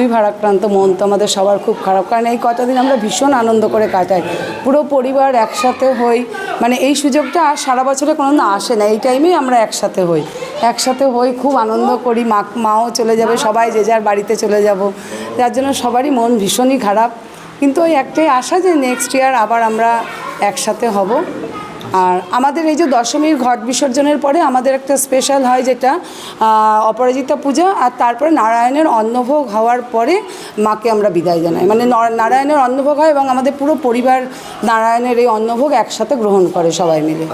খুবই ভারাক্রান্ত, মন তো আমাদের সবার খুব খারাপ। কারণ এই কটা দিন আমরা ভীষণ আনন্দ করে কাটাই। পুরো পরিবার একসাথে হই। মানে এই সুযোগটা আর সারা বছরে কোনো দিন আসে না। এই টাইমেই আমরা একসাথে হই। একসাথে হই, খুব আনন্দ করি। মা, মাও চলে যাবে, সবাই যে যার বাড়িতে চলে যাব। যার জন্য সবারই মন ভীষণই খারাপ। কিন্তু ওই একটাই আশা যে নেক্সট ইয়ার আবার আমরা একসাথে হব। আর আমাদের এই যে দশমীর ঘট বিসর্জনের পরে আমাদের একটা স্পেশাল হয় যেটা অপরাজিতা পূজা আর তারপরে নারায়ণের অন্নভোগ হওয়ার পরে মাকে আমরা বিদায় জানাই। মানে নারায়ণের অন্নভোগ হয় এবং আমাদের পুরো পরিবার নারায়ণের এই অন্নভোগ একসাথে গ্রহণ করে সবাই মিলে।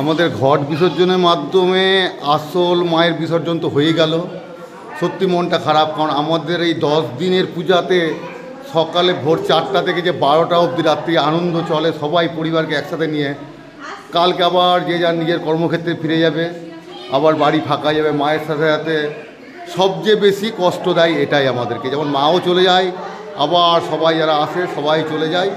আমাদের ঘট বিসর্জনের মাধ্যমে আসল মায়ের বিসর্জন তো হয়ে গেল। সত্যি মনটা খারাপ, কারণ আমাদের এই দশ দিনের পূজাতে সকালে ভোর চারটা থেকে যে বারোটা অবধি রাত্রি আনন্দ চলে সবাই পরিবারকে একসাথে নিয়ে। কালকে আবার যে যার নিজের কর্মক্ষেত্রে ফিরে যাবে, আবার বাড়ি ফাঁকা যাবে, মায়ের সাথে সাথে সবচেয়ে বেশি কষ্ট দেয় এটাই আমাদেরকে। যেমন মাও চলে যায়, আবার সবাই যারা আসে সবাই চলে যায়।